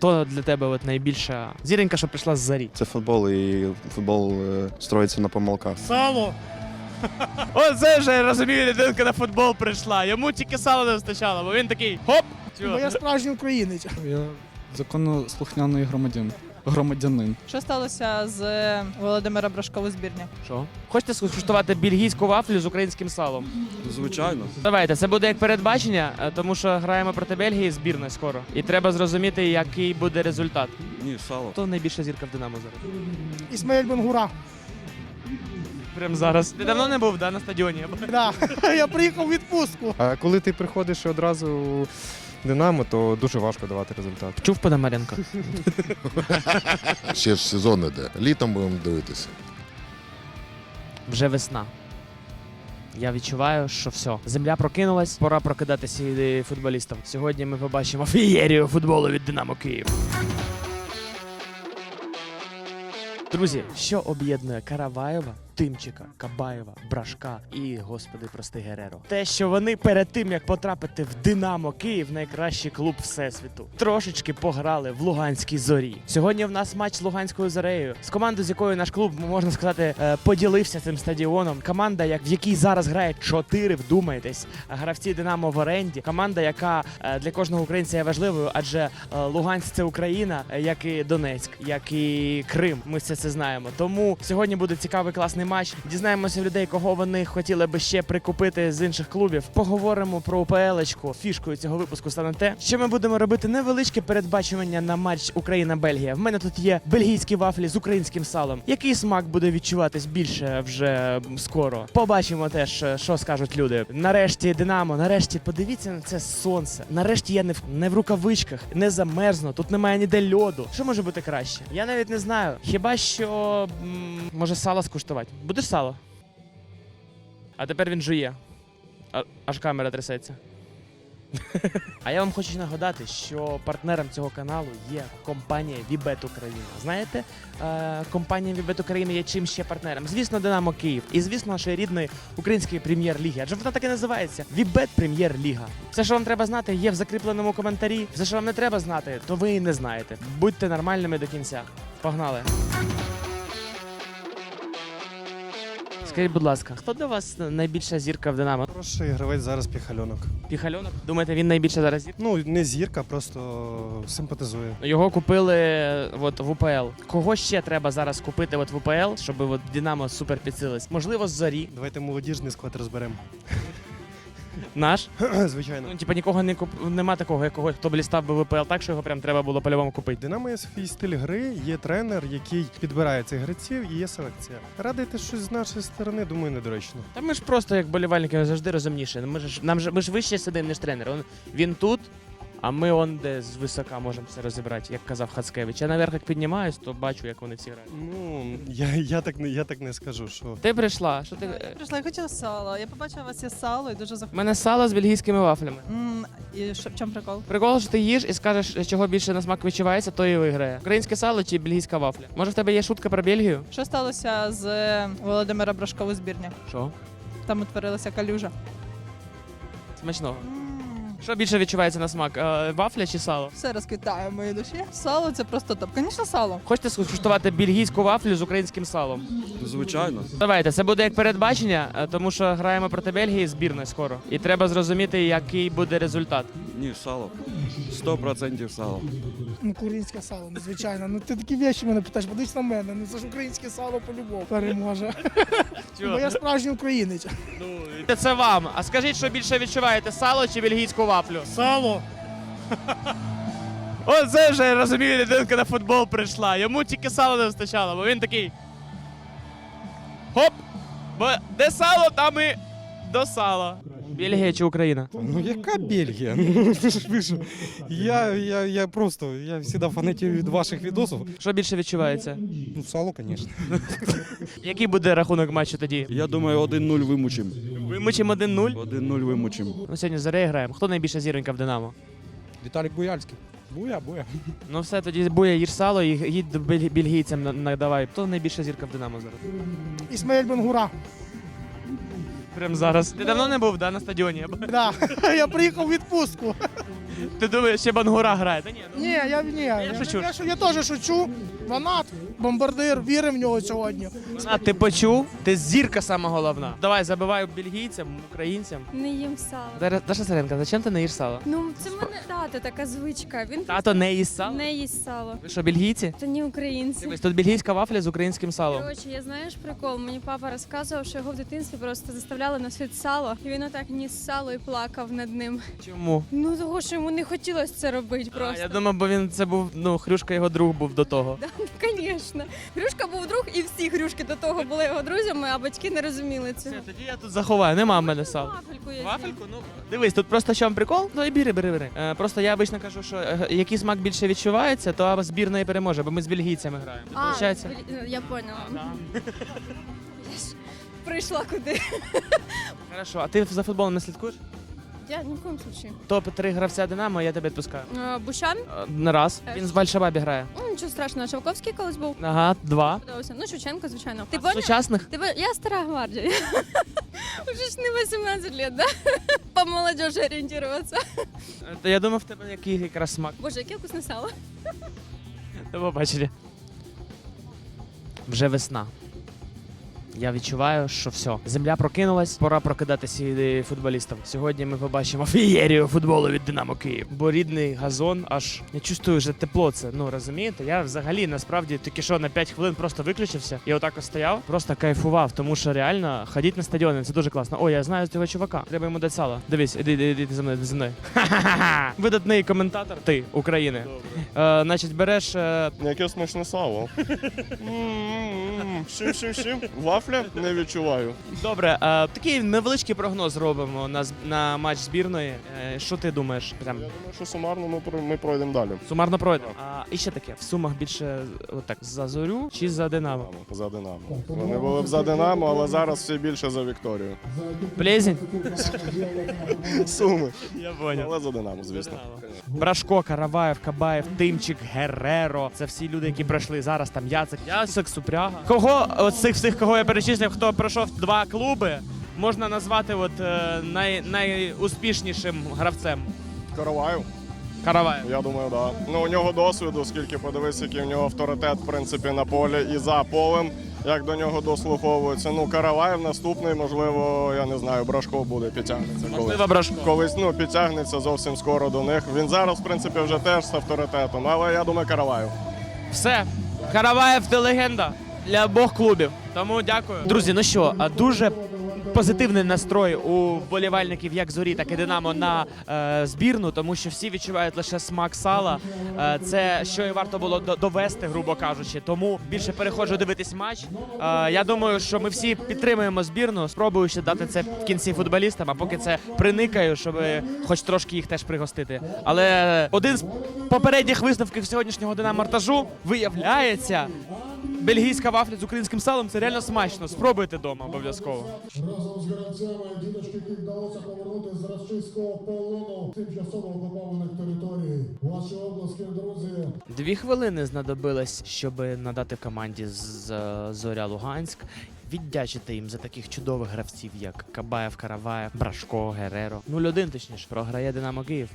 Хто для тебе от найбільша зіронька, що прийшла з зарі? Це футбол, і футбол е, строїться на помилках. Сало. Оце вже я розумію, людинка на футбол прийшла. Йому тільки сало не вистачало, бо він такий хоп! Бо я справжній українець. Я законослухняний громадян. Громадянин. Що сталося з Володимира Брашко у збірні? Що? Хочете скуштувати бельгійську вафлю з українським салом? Звичайно. Давайте, це буде як передбачення, е, тому що граємо проти Бельгії збірної скоро. І треба зрозуміти, який буде результат. Ні, сало. Хто найбільша зірка в Динамо зараз? Ісмаїль Бенгура. Прямо зараз. Ти давно не був да, на стадіоні? Да. Я приїхав у відпустку. А коли ти приходиш одразу у Динамо, то дуже важко давати результат. Чув Пономаренко? Ще ж сезон іде. Літом будемо дивитися. Вже весна. Я відчуваю, що все. Земля прокинулась, пора прокидатися і футболістам. Сьогодні ми побачимо фієрію футболу від Динамо Київ. Друзі, що об'єднує Караваєва, Тимчика, Кабаєва, Брашка і, господи, прости Гереро? Те, що вони перед тим як потрапити в Динамо Київ, найкращий клуб всесвіту, трошечки пограли в Луганській зорі. Сьогодні в нас матч з Луганською зорею, з командою, з якою наш клуб можна сказати, е, поділився цим стадіоном. Команда, як в якій зараз грає чотири, вдумайтесь, гравці Динамо в оренді. Команда, яка е, для кожного українця є важливою, адже е, Луганськ це Україна, як і Донецьк, як і Крим. Ми все це знаємо. Тому сьогодні буде цікавий класний матч. Дізнаємося людей, кого вони хотіли би ще прикупити з інших клубів. Поговоримо про УПЛ-очку. Фішкою цього випуску стане те, що ми будемо робити невеличке передбачування на матч Україна-Бельгія. В мене тут є бельгійські вафлі з українським салом. Який смак буде відчуватись більше вже скоро? Побачимо теж, що скажуть люди. Нарешті Динамо, нарешті подивіться на це сонце. Нарешті я не в не в рукавичках, не замерзну. Тут немає ніде льоду. Що може бути краще? Я навіть не знаю. Хіба що м, може сало скуштувати? Будеш сало? А тепер він жує. Аж камера трясеться. А я вам хочу нагадати, що партнером цього каналу є компанія Вібет Україна. Знаєте, е, компанія Вібет Україна є чим ще партнером? Звісно, Динамо Київ. І звісно, нашої рідної української прем'єр-ліги. Адже вона так і називається Вібет Прем'єр-ліга. Все, що вам треба знати, є в закріпленому коментарі. Все, що вам не треба знати, то ви і не знаєте. Будьте нормальними до кінця. Погнали! Скажіть, будь ласка, хто для вас найбільша зірка в Динамо? Хороший гравець зараз піхальонок. Піхальонок? Думаєте, він найбільша зараз зірка? Ну, не зірка, просто симпатизує. Його купили от, в УПЛ. Кого ще треба зараз купити от, в УПЛ, щоб от, Динамо супер підсилилось? Можливо, з зорі. Давайте молодіжний склад розберемо. Наш. Звичайно. Ну, типа нікого не куп... нема такого, якого хто б лістав би ВПЛ так, що його прям треба було по-любому купити. Динамо є свій стиль гри, є тренер, який підбирає цих гравців і є селекція. Радити щось з нашої сторони, думаю, недоречно. Та ми ж просто як болівальники завжди розумніше. Ми ж нам же ми ж вище сидимо, ніж тренер. Он, він тут. А ми он де з висока можемо все розібрати, як казав Хацкевич. Я наверх як піднімаюсь, то бачу, як вони всі грають. Ну, я, я, так, не, я так не скажу, що. Ти прийшла, що ти. Я прийшла, я хотіла сало. Я побачила, у вас є сало і дуже У захотіла. мене сало з бельгійськими вафлями. М, І що, в чому прикол? Прикол, що ти їш і скажеш, чого більше на смак відчувається, то і виграє. Українське сало чи бельгійська вафля. Може, в тебе є шутка про Бельгію? Що сталося з Володимира Брашко у збірні? Що? Там утворилася калюжа. Смачного. М, Що більше відчувається на смак? е, Вафля чи сало? Все розквітає в моїй душі. Сало це просто топ. Звісно, сало. Хочете скуштувати бельгійську вафлю з українським салом? Звичайно. Давайте, це буде як передбачення, е, тому що граємо проти Бельгії збірної скоро. І треба зрозуміти, який буде результат. Ні, сало. Сто процентів сало. Ну, українське сало, ну, звичайно. Ну ти такі вещі мене питаєш, подивись на мене. Ну це ж українське сало по-любому переможе. Бо я справжній українець. Ну, це вам. А скажіть, що більше відчуваєте: сало чи бельгійську вафлю? Сало. Оце вже я розумію, людинка на футбол прийшла. Йому тільки сало не вистачало, бо він такий. Хоп! Бо де сало, там і до сала. Бельгія чи Україна? Ну яка Бельгія? Ну ви що? Я, я, я просто, я завжди фанатію від ваших відосів. Що більше відчувається? Ну, сало, звісно. Який буде рахунок матчу тоді? Я думаю, 1-0 вимучим. Вимучимо 1-0. 1-0 вимучим. Ну, сьогодні з Зарею граємо. Хто найбільша зіронька в Динамо? Віталік Буяльський. Буя, буя. Ну все, тоді буя їж сало і їдь до бель- бельгійцям на- надавай. Хто найбільша зірка в Динамо зараз? Ісмаїль Бенгура. Прям зараз. Ти давно не був, да, на стадіоні? Да. Я приїхав у відпустку. Ти думаєш, ще Бангура грає? Та ні, ну, Ні, я ні, я, шучу. я, я теж шучу. Фанат, бомбардир, вірив в нього сьогодні. А ти почув? Ти зірка сама головна. Давай, забивай бельгійцям, українцям. Не їм сало. Даша Даша Саренко, зачем ти не їш сало? Ну, це в мене тато така звичка. Він Тато не їсть сало? не їсть сало. Ви що, бельгійці? Та ні українці. Дивись, тут бельгійська вафля з українським салом. Коротше, я знаєш прикол. Мені папа розказував, що його в дитинстві просто заставляли носити сало, і він отак ніс сало і плакав над ним. Чому? Ну того, що йому не хотілося це робити А, просто. я думав, бо він це був, ну, Хрюшка його друг був до того. Звісно. Грюшка був друг, і всі грюшки до того були його друзями, а батьки не розуміли цього. Все, тоді я тут заховаю, нема в мене сала. Вафельку я. Вафельку? Ну дивись, тут просто що вам прикол? Ну і бери, бери, бери. Е, просто я обично кажу, що е, який смак більше відчувається, то збірна і переможе, бо ми з бельгійцями граємо. А, Получається? блін, я поняла. Да. Я ж прийшла куди. Хорошо, а ти за футболом не слідкуєш? Я ні в коєму случаю. Топ-3 гравця Динамо, я тебе відпускаю. Е, Бущан? Е, Не раз. Він з Вальшабабі грає. Ну, нічого страшного, Шовковський колись був. Ага, два. Подобався. Ну, Шевченко, звичайно. Ти поняв? сучасних? Ти пон- Я стара гвардія. Уже ж не 18 лет, да? По молодежи орієнтуватися. Е, я думав, в тебе який якраз смак. Боже, яке вкусне сало. До побачення. Вже весна. Я відчуваю, що все. Земля прокинулась, пора прокидатися і футболістам. Сьогодні ми побачимо фієрію футболу від Динамо Київ. Бо рідний газон аж я чувствую вже тепло. Це ну розумієте? Я взагалі насправді тільки що на 5 хвилин просто виключився і отак стояв, просто кайфував, тому що реально ходіть на стадіони, це дуже класно. О, я знаю цього чувака. Треба йому дати сало. Дивись, іди, іди, іди за мною, за мною. Ха-ха-ха. Видатний коментатор, ти України. Е, значить, береш е, Яке смачне сало. М-м-м. Шим, шим. Не відчуваю. Добре, е, такий невеличкий прогноз робимо на, з- на матч збірної. Е, що ти думаєш? Прям Я думаю, що сумарно ми, про- ми пройдемо далі. сумарно пройдемо. А і ще таке: в сумах більше отак за зорю чи за Динамо? Динамо, За Динамо. Вони були б за Динамо, але зараз все більше за Вікторію. Плезінь? Суми. Я поняв. Але за Динамо, звісно. Брашко, Караваєв, Кабаєв, Тимчик, Герреро. Це всі люди, які пройшли зараз. Там Яцик, Яцик, Супряга. Кого з цих всіх, кого я перечислив, хто пройшов два клуби, можна назвати от е, най, найуспішнішим гравцем. Караваєв, Караваєв. я думаю, так. Да. Ну, у нього досвіду, скільки подивись, який у нього авторитет, в принципі, на полі і за полем, як до нього дослуховуються. Ну, Караваєв наступний, можливо, я не знаю, Брашко буде, підтягнеться колись. Брашко. Колись ну, підтягнеться зовсім скоро до них. Він зараз, в принципі, вже теж з авторитетом, але я думаю, Караваєв. Все. Караваєв ти легенда для обох клубів. Тому дякую. Друзі, ну що, дуже позитивний настрой у вболівальників як зорі, так і Динамо на е, збірну, тому що всі відчувають лише смак сала. Е, це що і варто було довести, грубо кажучи. Тому більше переходжу дивитись матч. Е, я думаю, що ми всі підтримуємо збірну. Спробую ще дати це в кінці футболістам, а поки це приникаю, щоб хоч трошки їх теж пригостити. Але один з попередніх висновків сьогоднішнього динамортажу виявляється. Бельгійська вафля з українським салом це реально смачно. Спробуйте вдома обов'язково. Разом з гравцями діточки, вдалося повернути з рашистського полону тимчасово окупованих територій. Ваші обласки, друзі, Дві хвилини знадобилось, щоб надати команді з Зоря Луганськ. Віддячити їм за таких чудових гравців, як Кабаєв, Караваєв, Брашко, Гереро. 0-1, точніше, програє Динамо Київ.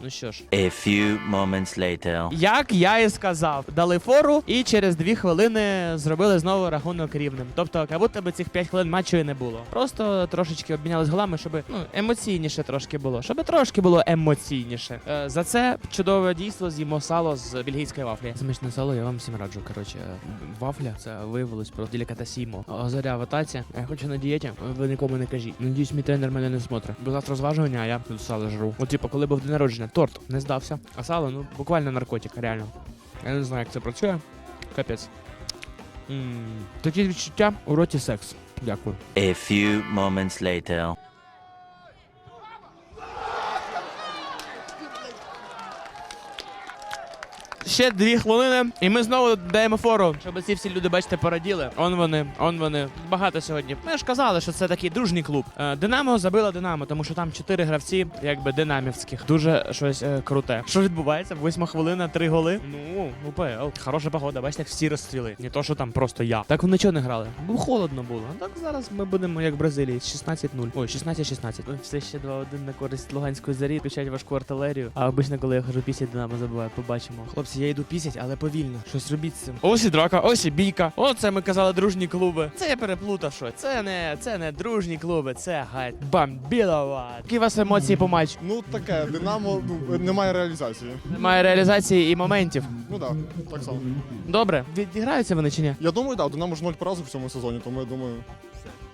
Ну що ж, A few moments later. як я і сказав, дали фору і через дві хвилини зробили знову рахунок рівним. Тобто, як будто би цих 5 хвилин матчу і не було. Просто трошечки обмінялись голами, щоб ну емоційніше трошки було, щоб трошки було емоційніше. Е, за це чудове дійство з'їмо сало з бельгійської вафлі. Смачне сало, я вам всім раджу. Коротше, вафля це виявилось про делікатесімо. А Зоря в атаці. Я хочу на дієті. Ви нікому не кажіть. Надіюсь, мій тренер мене не смотрить. Бо завтра зважування, а я тут сало жру. От типу, коли був день народження, торт не здався. А сало, ну буквально наркотик, реально. Я не знаю, як це працює. Капець. Такі відчуття у роті секс. Дякую. A few moments later. Ще дві хвилини, і ми знову даємо фору, щоб ці всі люди, бачите, пораділи. Он вони, он вони. Багато сьогодні. Ми ж казали, що це такий дружній клуб. Е, Динамо забила Динамо, тому що там чотири гравці, якби динамівських. Дуже щось е, круте. Що відбувається? Восьма хвилина, три голи. Ну, УПЛ. Хороша погода. Бачите, як всі розстріли. Не то, що там просто я. Так вони чого не грали? Бо холодно було. А так зараз ми будемо як в Бразилії. 16-0. Ой, 16-16. Все ще 2-1 на користь Луганської зарі. Включать важку артилерію. А обично, коли я хожу пісять, Динамо забуваю. Побачимо. Хлопці, я йду пісять, але повільно. Щось робіть з цим. Ось і драка, ось і бійка. Оце ми казали дружні клуби. Це я переплутав що. Це не це не дружні клуби, це гать бамбілова. Які у вас емоції по матчу? Ну таке, Динамо ну, немає реалізації. Немає реалізації і моментів. Ну так, так само. Добре, відіграються вони чи ні? Я думаю, так, Динамо ж 0 поразок в цьому сезоні, тому я думаю.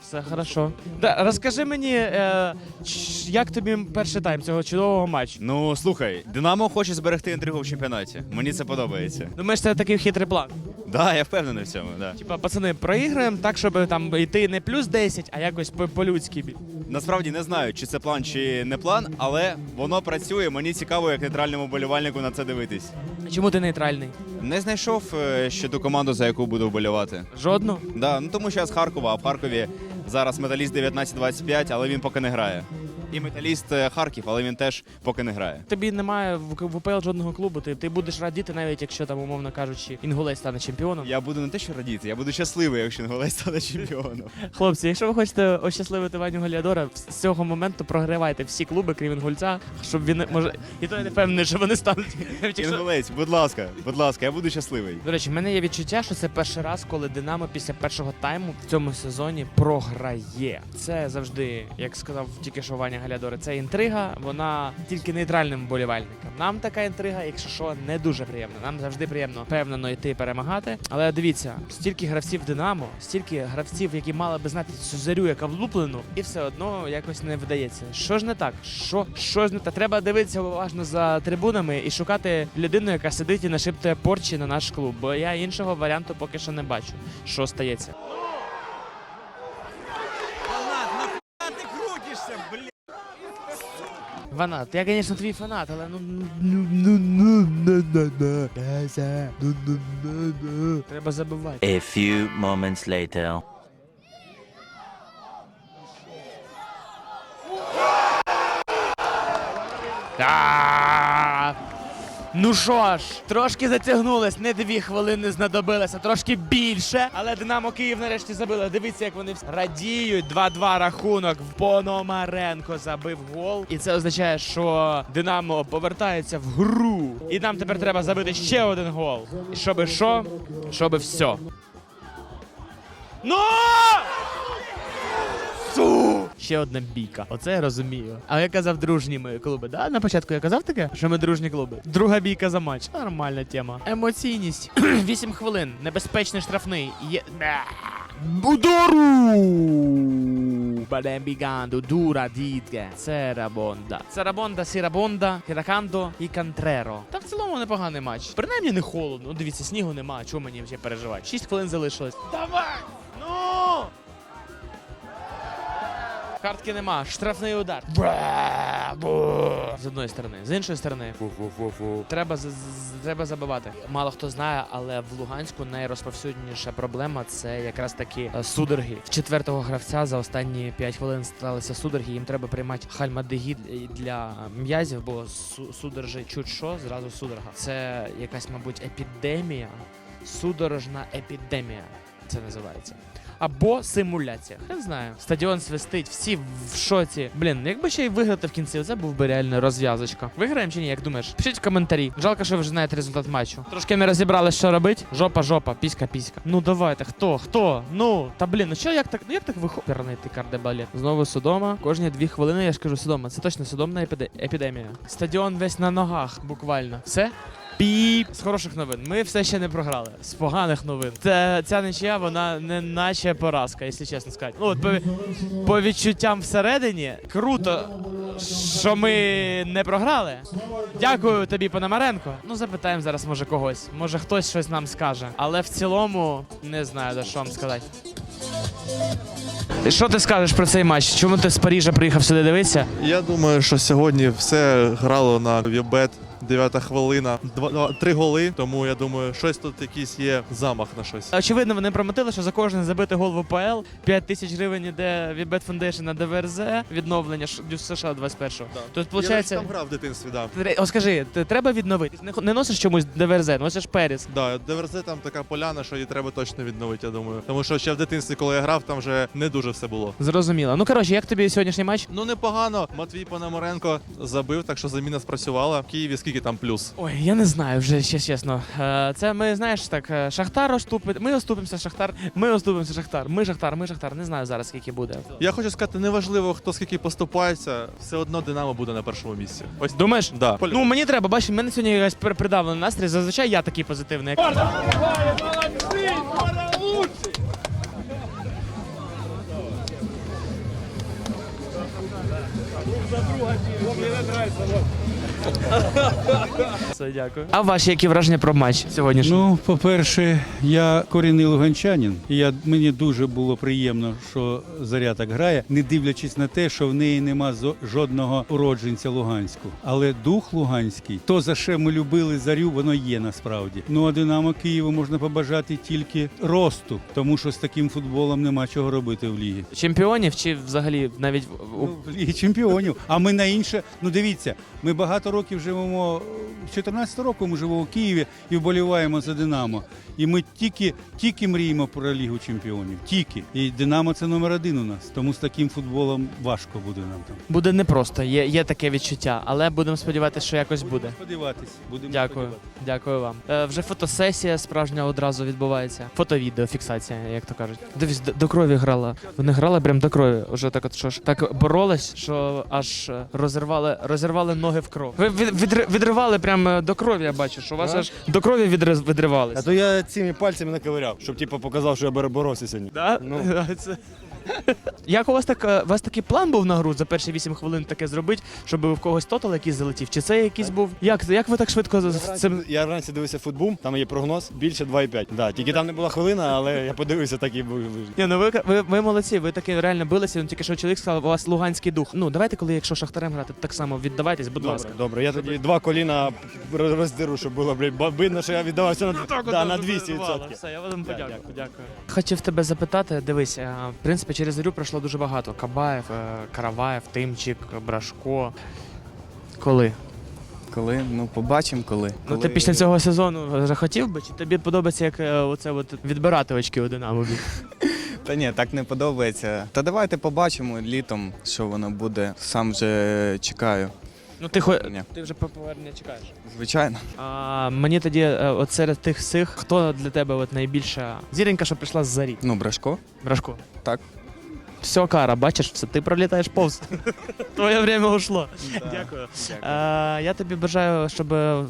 Все хорошо. Да, розкажи мені, е, ч- як тобі перший тайм цього чудового матчу? Ну слухай, Динамо хоче зберегти інтригу в чемпіонаті. Мені це подобається. Думаєш, це такий хитрий план? Да, я впевнений в цьому. Да. Типа, пацани, проіграємо так, щоб там йти не плюс 10, а якось по- по-людськи. Насправді не знаю, чи це план, чи не план, але воно працює. Мені цікаво, як нейтральному болівальнику на це дивитись. Чому ти нейтральний? Не знайшов е, ще ту команду, за яку буду вболівати. Жодну? Да, ну тому що я з Харкова, а в Харкові зараз металіст 19-25, але він поки не грає. І металіст е, Харків, але він теж поки не грає. Тобі немає в, УПЛ жодного клубу. Ти, ти будеш радіти, навіть якщо там, умовно кажучи, Інгулець стане чемпіоном. Я буду не те, що радіти, я буду щасливий, якщо Інголець стане чемпіоном. Хлопці, якщо ви хочете ощасливити Ваню Галіадора, з цього моменту програвайте всі клуби, крім Інгульця, щоб він може. І то я не впевнений, що вони стануть. Інголець, будь ласка, будь ласка, я буду щасливий. До речі, в мене є відчуття, що це перший раз, коли Динамо після першого тайму в цьому сезоні програє. Це завжди, як сказав тільки що Ваня Галядори, це інтрига. Вона тільки нейтральним болівальникам. Нам така інтрига, якщо що, не дуже приємна. Нам завжди приємно впевнено йти перемагати. Але дивіться, стільки гравців Динамо, стільки гравців, які мали би знати цю зарю, яка влуплену, і все одно якось не вдається. Що ж не так? Що, що ж не так? Треба дивитися уважно за трибунами і шукати людину, яка сидить і нашиптує порчі на наш клуб. Бо я іншого варіанту поки що не бачу. Що стається? Фанат. Я, конечно, твій фанат, але ну. Треба забивати. A few moments later. Ah! Ну що ж, трошки затягнулось, не дві хвилини знадобилося, трошки більше. Але Динамо Київ нарешті забили. Дивіться, як вони радіють. 2-2 рахунок. Пономаренко забив гол. І це означає, що Динамо повертається в гру. І нам тепер треба забити ще один гол. І щоби що? Щоби все. Ну! Су! Ще одна бійка. Оце я розумію. А я казав дружні ми клуби. Да? На початку я казав таке, що ми дружні клуби. Друга бійка за матч. Нормальна тема. Емоційність. 8 хвилин. Небезпечний штрафний. Є. Удару! Балембіганду, дура дітке. Церабонда. Церабонда, сірабонда, хіракандо і кантреро. Та в цілому непоганий матч. Принаймні не холодно. Ну дивіться, снігу нема. Чого мені вже переживати? 6 хвилин залишилось. Давай! Картки нема, штрафний удар. З одної сторони, з іншої сторони. Треба треба забивати. Мало хто знає, але в Луганську найрозповсюдніша проблема це якраз таки е, судороги. В четвертого гравця за останні 5 хвилин сталися судороги. Їм треба приймати хальмадегід для м'язів, бо су- судорожі чуть що, зразу судорога. Це якась, мабуть, епідемія, судорожна епідемія. Це називається або симуляція. Хрен знає. Стадіон свистить, всі в шоці. Блін, якби ще й виграти в кінці, це був би реально розв'язочка. Виграємо чи ні, як думаєш? Пишіть в коментарі. Жалко, що ви вже знаєте результат матчу. Трошки не розібрали, що робити. Жопа, жопа, піська, піська. Ну давайте, хто? Хто? Ну, та блін, ну що як так? Ну як так виходить ти кардебалет? Знову Содома. Кожні дві хвилини я ж кажу Содома. Це точно Содомна епіде- епідемія. Стадіон весь на ногах, буквально. Все? Піп з хороших новин. Ми все ще не програли. З поганих новин. Це ця нічия, вона не наче поразка, якщо чесно сказати. Ну от по, по відчуттям всередині круто, що ми не програли. Дякую тобі, Пономаренко. Ну запитаємо зараз, може когось. Може хтось щось нам скаже. Але в цілому не знаю за що вам сказати. Що ти скажеш про цей матч? Чому ти з Парижа приїхав сюди дивитися? Я думаю, що сьогодні все грало на Вібет. Дев'ята хвилина, два, два- три голи. Тому я думаю, щось тут якийсь є замах на щось. Очевидно, вони промотили, що за кожен забитий гол в УПЛ 5 тисяч гривень іде від Bet Foundation на ДВРЗ, відновлення США 21-го. Тут, Я навіть там грав в дитинстві, да. О, скажи, ти- треба відновити? Не, не носиш чомусь ДВРЗ, носиш Періс. Да, ДВРЗ там така поляна, що її треба точно відновити, я думаю. Тому що ще в дитинстві, коли я грав, там вже не дуже все було. Зрозуміло. Ну коротше, як тобі сьогоднішній матч? Ну непогано. Матвій Пономаренко забив, так що заміна спрацювала. В Києві скільки там плюс? Ой, я не знаю вже ще чесно. Е, Це ми знаєш так, е, Шахтар оступить. Ми оступимося, Шахтар. Ми оступимося, Шахтар. Ми Шахтар, ми Шахтар. Не знаю зараз скільки буде. Я хочу сказати, неважливо, хто скільки поступається, все одно Динамо буде на першому місці. Ось Думаєш? да. Ну мені треба, бачиш, мене сьогодні якась при- придавлений настрій. Зазвичай я такий позитивний. Все, дякую. А ваші які враження про матч сьогоднішній? Ну, по-перше, я корінний луганчанин, і я, мені дуже було приємно, що Заря так грає, не дивлячись на те, що в неї нема зо- жодного уродженця Луганську. Але дух луганський, то за що ми любили зарю, воно є насправді. Ну а Динамо Києву можна побажати тільки росту, тому що з таким футболом нема чого робити в лігі. Чемпіонів чи взагалі навіть в- у Ну, в Лігі чемпіонів. А ми на інше. Ну дивіться, ми багато років живемо. З 14 року ми живемо в Києві і вболіваємо за Динамо. І ми тільки, тільки мріємо про Лігу чемпіонів. Тільки. І Динамо це номер один у нас. Тому з таким футболом важко буде нам там. буде непросто. Є, є таке відчуття, але будемо сподіватися, що якось буде. Сподіватись. Будемо Дякую, сподіватись. дякую вам. Е, вже фотосесія справжня одразу відбувається. Фото-відео, фіксація, як то кажуть. Дивись, до, до крові грала. Вони грали прям до крові. Уже так, от що ж так боролись, що аж е, розірвали, розірвали ноги в кров. Ви від, відривали прям е, до крові. Я бачу, що у вас аж до крові відривались. А то я цими пальцями наковиряв, щоб типу показав, що я боро- боровся сьогодні. Да? Ну. Це... Як у вас так е, у вас такий план був на гру за перші 8 хвилин таке зробити, щоб в когось тотал якийсь залетів? Чи це якийсь був? Як, як ви так швидко з з цим? Я вранці дивився футбол, там є прогноз більше 2,5. Да, тільки там не була хвилина, але я подивився, так і був. Ні, ну ви, ви, ви молодці, ви таки реально билися. Ну тільки що чоловік сказав, у вас луганський дух. Ну давайте, коли якщо шахтарем грати, так само віддавайтесь, будь Добре, ласка. добре. Я тоді два коліна роз- роздеру, щоб було блядь, бо видно, що я віддавався на, да, на 200%. Все, я вам подякую. дякую. дякую. Хотів тебе запитати, дивись, е, в принципі, через зарю пройшло дуже багато. Кабаєв, е, Караваєв, Тимчик, Брашко. Коли? Коли? Ну, побачимо коли. Ну ти після цього сезону вже хотів би, чи тобі подобається як е, оце от відбирати очки у Динамо? Та ні, так не подобається. Та давайте побачимо літом, що воно буде. Сам вже чекаю. Ну ти хо... Ні. ти вже по повернення чекаєш. Звичайно. А мені тоді, е, от серед тих всіх, хто для тебе от найбільша зіренька, що прийшла з зарі? Ну, Брашко. Брашко. Так. Все, Кара, бачиш, все, ти пролітаєш повз. Твоє время ушло. Дякую. Е, я тобі бажаю, щоб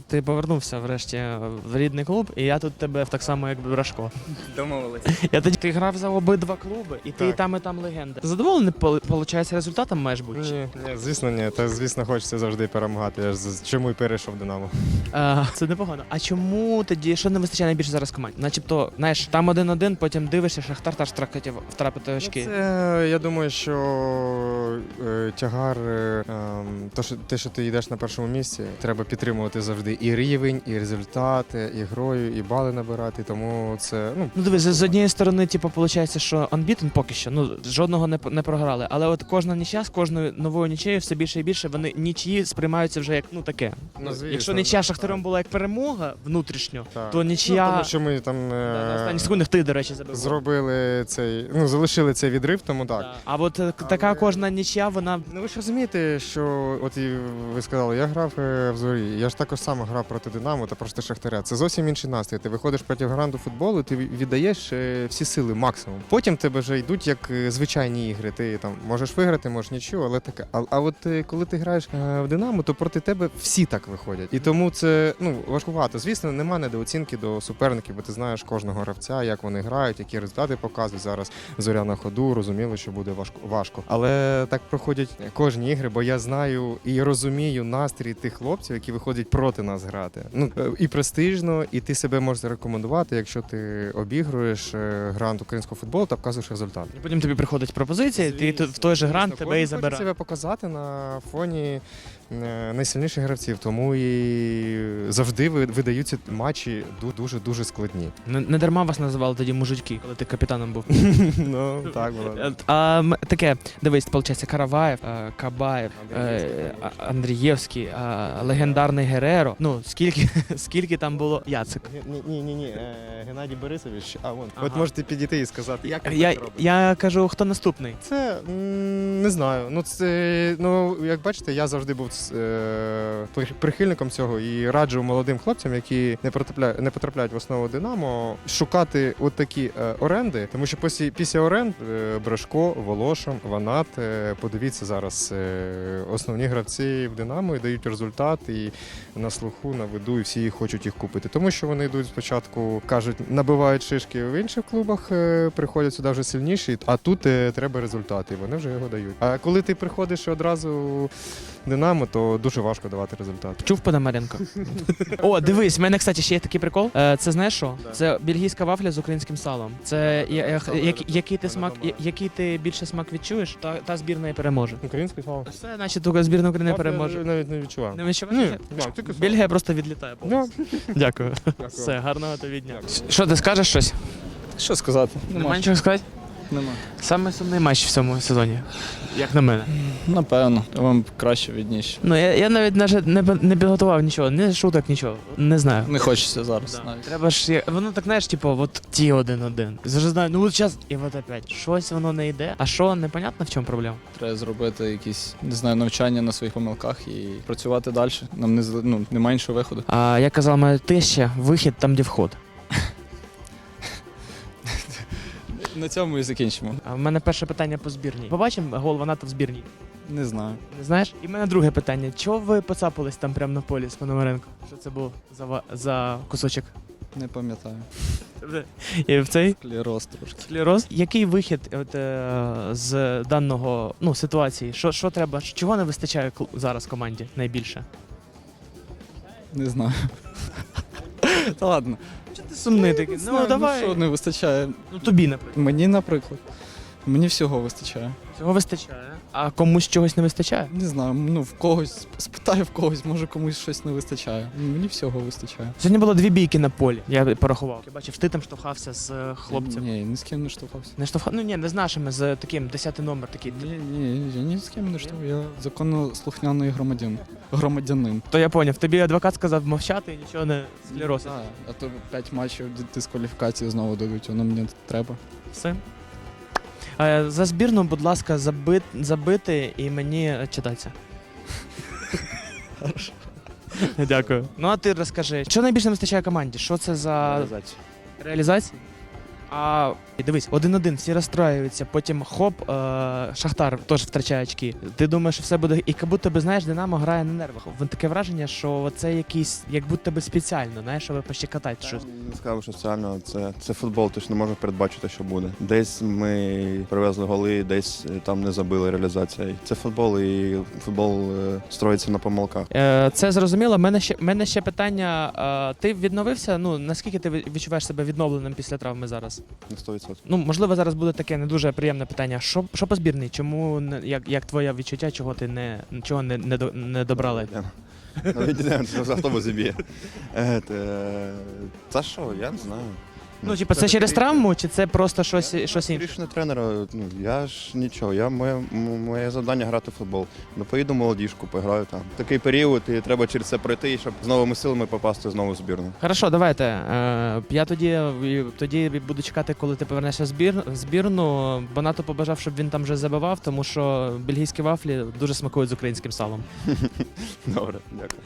ти повернувся врешті в рідний клуб, і я тут тебе так само, як Брашко. Домовились. Я тоді ти грав за обидва клуби, і ти і Так. там, і там легенда. Задоволений, виходить, результатом маєш бути? Ні, ні, звісно, ні. Та звісно, хочеться завжди перемагати. Я ж з- чому і перейшов Динамо. А, це непогано. А чому тоді що не вистачає найбільше зараз команд? Начебто, знаєш, там один-один, потім дивишся, Шахтар теж втратив втрапити очки. Ну, Це я думаю, що е, тягар, е, ем, то, що, те, що ти йдеш на першому місці, треба підтримувати завжди і рівень, і результати, і грою, і бали набирати. Тому це ну Ну дивись, з з однієї сторони, типу, виходить, що unbeaten поки що, ну жодного не, не програли. Але от кожна нічия з кожною новою нічією все більше і більше вони нічиї сприймаються вже як ну таке. Ну, звісно, Якщо нічия да, Шахтарем так. була як перемога внутрішньо, Так. то нічия Ну, тому що ми там Да, на е, останніх секундах ти, до речі, забив. зробили цей, ну залишили цей відрив, тому так. А от е, така кожна нічия, вона Ну ви ж розумієте, що от і ви сказали, я грав е, в зорі. Я ж також само грав проти Динамо та проти Шахтаря. Це зовсім інший настрій. Ти виходиш проти гранду футболу, ти віддаєш е, всі сили максимум. Потім тебе вже йдуть як е, звичайні ігри. Ти там можеш виграти, можеш нічого, але таке. А, а от е, коли ти граєш е, в Динамо, то проти тебе всі так виходять. І тому це ну важкувато. Звісно, нема недооцінки до суперників, бо ти знаєш кожного гравця, як вони грають, які результати показують зараз. Зоря на ходу, розуміло, що буде важко важко. Але так проходять кожні ігри, бо я знаю і розумію настрій тих хлопців, які виходять проти нас грати. Ну е, і престижно, і ти себе можеш зарекомендувати, якщо ти обігруєш е, грант українського футболу та вказуєш результат. потім тобі приходить пропозиція, ти в той же грант тебе і Кожен хоче забирає. себе показати на фоні найсильніших гравців, тому і завжди ви- видаються матчі дуже дуже складні. Не, не дарма вас називали тоді мужички, коли ти капітаном був. Ну так було. Е, А таке, дивись, виходить, Караваєв, е, Кабаєв, е, Андрієвський, е, легендарний Гереро. Ну, скільки, скільки там було Яцик? Ні, ні, ні, ні. Геннадій Борисович, а вон. Ага. От можете підійти і сказати, як ви Я, я кажу, хто наступний? Це не знаю. Ну це ну як бачите, я завжди був е, прихильником цього і раджу молодим хлопцям, які не потрапляють, не потрапляють в основу Динамо, шукати от такі е, оренди, тому що після, оренд е, Брашко, Волошин, Ванат. е, подивіться зараз е, основні гравці в Динамо і дають результат і на слуху, на виду, і всі хочуть їх купити. Тому що вони йдуть спочатку, кажуть, набивають шишки в інших клубах, е, приходять сюди вже сильніші, а тут е, треба результат, і вони вже його дають. А коли ти приходиш одразу Динамо, то дуже важко давати результат. Чув Пономаренко? О, дивись, в мене, кстати, ще є такий прикол. Е, Це знаєш що? Це бельгійська вафля з українським салом. Це я- я- як- який ти смак, я- який ти більше смак відчуєш, та, та збірна і переможе. Український слава. Все, значить, тільки збірна України переможе. Навіть не відчував. Не відчуваєш? Ні, так, тільки слава. Бельгія просто відлітає. Дякую. Все, гарного тобі дня. Що ти скажеш щось? Що сказати? Нема нічого сказати? Нема. Саме сумний матч в цьому сезоні, як на мене. Напевно, вам краще відніше. Ну я, я навіть навіть не, не підготував нічого, не шуток, нічого. Не знаю. Не хочеться зараз Да. навіть. Треба ж, я- воно так, знаєш, типу, от ті один-один. Завжди знаю, ну от зараз, і от опять. Щось воно не йде. А що, непонятно в чому проблема? Треба зробити якісь, не знаю, навчання на своїх помилках і працювати далі. Нам не з- ну, немає іншого виходу. А як казала моя теща, вихід там, де вход. На цьому і закінчимо. А в мене перше питання по збірній. Побачимо гол Ваната в збірній. Не знаю. Не знаєш? І в мене друге питання. Чого ви поцапались там прямо на полі з Пономаренко? Що це був за, ва- за кусочок? Не пам'ятаю. І в цей Склероз трошки. склероз. Який вихід от, е, з даного ну, ситуації? Що, що треба? Чого не вистачає кл- зараз команді найбільше? Не знаю. Та ладно. Чого ти сумний такий? Ну, знаю, давай. що не вистачає. Ну тобі, наприклад. Мені, наприклад. Мені всього вистачає. Цього вистачає. А комусь чогось не вистачає? Не знаю, ну в когось спитаю в когось, може комусь щось не вистачає. Мені всього вистачає. Сьогодні було дві бійки на полі. Я порахував. Я бачив, ти там штовхався з е, хлопцем. Ні, ні з ким не штовхався. Не штовхав? Ну ні, не з нашими, з таким 10 номер такий. Ні, ні, я ні з ким не штовхав. Я законослухняний громадян. Громадянин. То я поняв, тобі адвокат сказав мовчати і нічого не склероз. Так, а то 5 матчів дискваліфікації знову дадуть, воно мені треба. Все. Е, За збірну, будь ласка, забит, забити і мені читатися. Дякую. Ну а ти розкажи, що найбільше не вистачає команді? Що це за реалізація? А дивись, один-один, всі розстраюються, потім хоп, е, Шахтар теж втрачає очки. Ти думаєш, що все буде. І як будто би, знаєш, Динамо грає на нервах. В- Таке враження, що це якийсь, як будто би спеціально, знаєш, щоб пощекотати щось. Не скажу, що соціально це, це футбол, ти ж не можеш передбачити, що буде. Десь ми привезли голи, десь е, там не забили реалізація. Це футбол, і футбол е, строїться на помилках. Е, Це зрозуміло. Мене ще мене ще питання. е, Ти відновився? Ну наскільки ти відчуваєш себе відновленим після травми зараз? На 100%. Ну можливо, зараз буде таке не дуже приємне питання. Що, що по збірній? Чому як, як твоє відчуття, чого ти не чого не, не, не добрали? Навіть не знаю, за автобус зіб'є. Е, Та що, я не знаю. Ну, типу, це через травму, чи це просто щось щось інше? Рішення тренера, ну я ж нічого. Я моє, м- моє завдання грати в футбол. Ну поїду в молодіжку, пограю там. Такий період, і треба через це пройти, щоб з новими силами попасти знову в збірну. Хорошо, давайте. Е, я тоді тоді буду чекати, коли ти повернешся в збір в збірну. Бонато побажав, щоб він там вже забивав, тому що бельгійські вафлі дуже смакують з українським салом. Добре, дякую.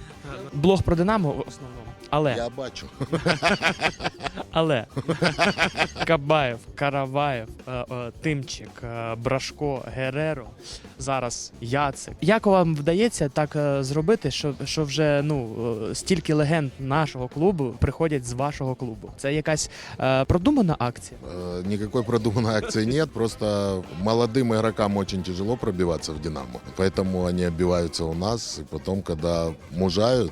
Блог про Динамо в основному. Але Я бачу. Але Кабаєв, Караваєв, е, е, Тимчик, е, Брашко, Гереро, зараз Яцик. Як вам вдається так е, зробити, що, що вже ну е, стільки легенд нашого клубу приходять з вашого клубу? Це якась е, продумана акція? Э, Никакой продуманной акции нет, просто молодым игрокам очень тяжело пробиваться в «Динамо». Поэтому они отбиваются у нас, и потом, когда мужают,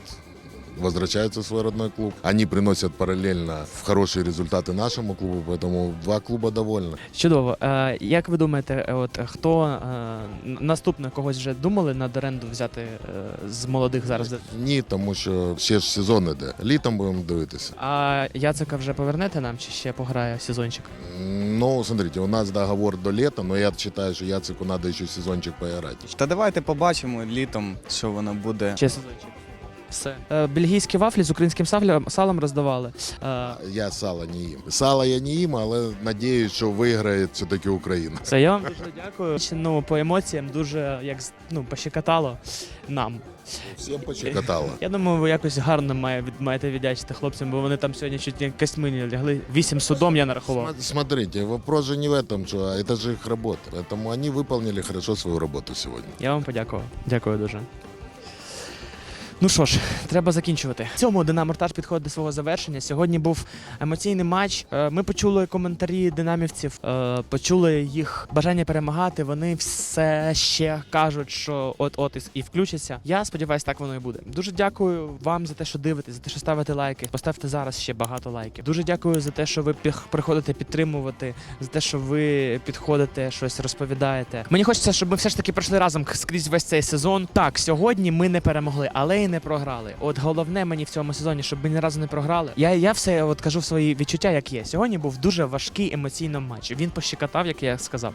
возвращаются в свой родной клуб. Они приносят параллельно в хорошие результаты нашему клубу, поэтому два клуба довольны. Чудово. Е, як ви думаєте, е, от хто е, н- наступне когось вже думали над оренду взяти е, з молодих зараз? Ні, тому що ще ж сезон іде. Літом будемо дивитися. А Яцика вже повернете нам чи ще пограє сезончик? Ну, смотрите, у нас договор до лета, но я считаю, що Яцику надо еще сезончик поиграть. Та давайте побачимо літом, що воно буде. Ще сезончик. Все. Е, бельгійські вафлі з українським салом, салом роздавали. Е, Я сало не їм. Сало я не їм, але надіюсь, що виграє все-таки Україна. Все, я вам дуже дякую. Ну, по емоціям дуже як з- ну, пощекотало нам. Всім пощекотало. Я думаю, ви якось гарно має, від- маєте віддячити хлопцям, бо вони там сьогодні чуть не костьми не лягли. Вісім судом я нарахував. Сма- Смотрите, вопрос же не в этом, что это же их работа. Поэтому они выполнили хорошо свою работу сегодня. Я вам подякував. Дякую дуже. Ну що ж, треба закінчувати. В цьому динамортаж підходить до свого завершення. Сьогодні був емоційний матч. Е, Ми почули коментарі динамівців, е, почули їх бажання перемагати. Вони все ще кажуть, що от-от і- включаться. Я сподіваюся, так воно і буде. Дуже дякую вам за те, що дивитесь, за те, що ставите лайки. Поставте зараз ще багато лайків. Дуже дякую за те, що ви приходите підтримувати, за те, що ви підходите, щось розповідаєте. Мені хочеться, щоб ми все ж таки пройшли разом скрізь весь цей сезон. Так, сьогодні ми не перемогли, але і не програли. От головне мені в цьому сезоні, щоб ми ні разу не програли. Я, я все от кажу свої відчуття, як є. Сьогодні був дуже важкий емоційно матч. Він пощекотав, як я сказав.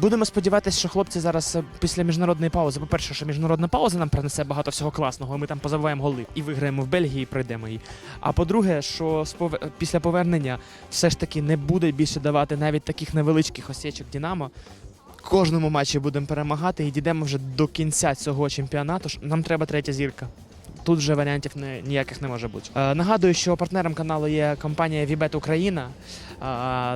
Будемо сподіватися, що хлопці зараз е, після міжнародної паузи. По-перше, що міжнародна пауза нам принесе багато всього класного. Ми там позабуваємо голи і виграємо в Бельгії, і пройдемо її. А по-друге, що після повернення все ж таки не буде більше давати навіть таких невеличких осечок Дінамо. Кожному матчі будемо перемагати і дійдемо вже до кінця цього чемпіонату. Нам треба третя зірка. Тут вже варіантів не, ніяких не може бути. Е, нагадую, що партнером каналу є компанія Вібет Україна. Е,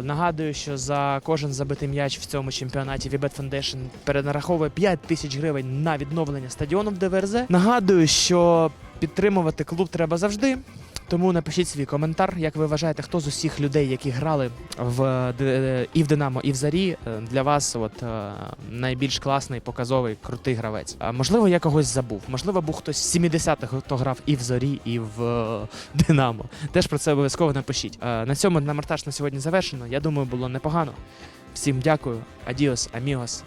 нагадую, що за кожен забитий м'яч в цьому чемпіонаті Вібет Foundation перенараховує 5 тисяч гривень на відновлення стадіону в ДВРЗ. Нагадую, що підтримувати клуб треба завжди. Тому напишіть свій коментар, як ви вважаєте, хто з усіх людей, які грали в і в Динамо, і в Зарі, е, для вас от е, найбільш класний, показовий, крутий гравець. А можливо, я когось забув. Можливо, був хтось з 70-х, хто грав і в Зорі, і в е, Динамо. Теж про це обов'язково напишіть. На цьому намартаж на сьогодні завершено. Я думаю, було непогано. Всім дякую. Адіос, амігос.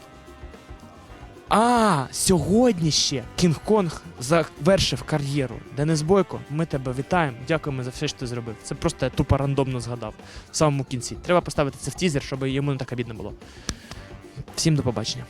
А, сьогодні ще Кінг-Конг завершив кар'єру. Денис Бойко, ми тебе вітаємо. Дякуємо за все, що ти зробив. Це просто я тупо рандомно згадав в самому кінці. Треба поставити це в тізер, щоб йому не так обідно було. Всім до побачення.